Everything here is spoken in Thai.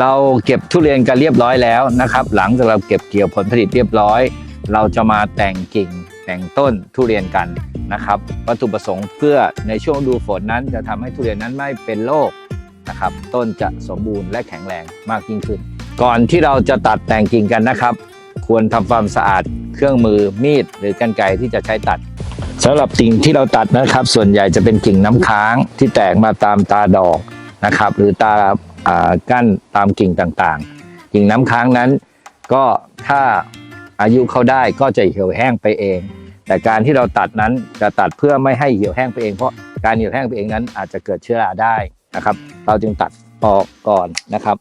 เราเก็บทุเรียนกันเรียบร้อยแล้วนะครับ หลังจากเราเก็บเกี่ยวผลผลิตเรียบร้อย เราจะมาแต่งกิ่งแต่งต้นทุเรียนกันนะครับ วัตถุประสงค์เพื่อในช่วงดูฝนนั้นจะทำให้ทุเรียนนั้นไม่เป็นโรคนะครับ ต้นจะสมบูรณ์และแข็งแรงมากยิ่งขึ้น ก่อนที่เราจะตัดแต่งกิ่งกันนะครับ ควรทำความสะอาดเครื่องมือมีดหรือกรรไกรที่จะใช้ตัดสำหรับกิ่งที่เราตัดนะครับ ส่วนใหญ่จะเป็นกิ่งน้ำค้างที่แตกมาตามตาดอกนะครับ หรือตา ก้านตามกิ่งต่างๆ กิ่งน้ำค้างนั้น ก็ถ้าอายุเขาได้ก็จะเหี่ยวแห้งไปเอง แต่การที่เราตัดนั้นจะตัดเพื่อไม่ให้เหี่ยวแห้งไปเองเพราะการเหี่ยวแห้งไปเองนั้นอาจจะเกิดเชื้อราได้นะครับ เราจึงตัดออกก่อนนะครับ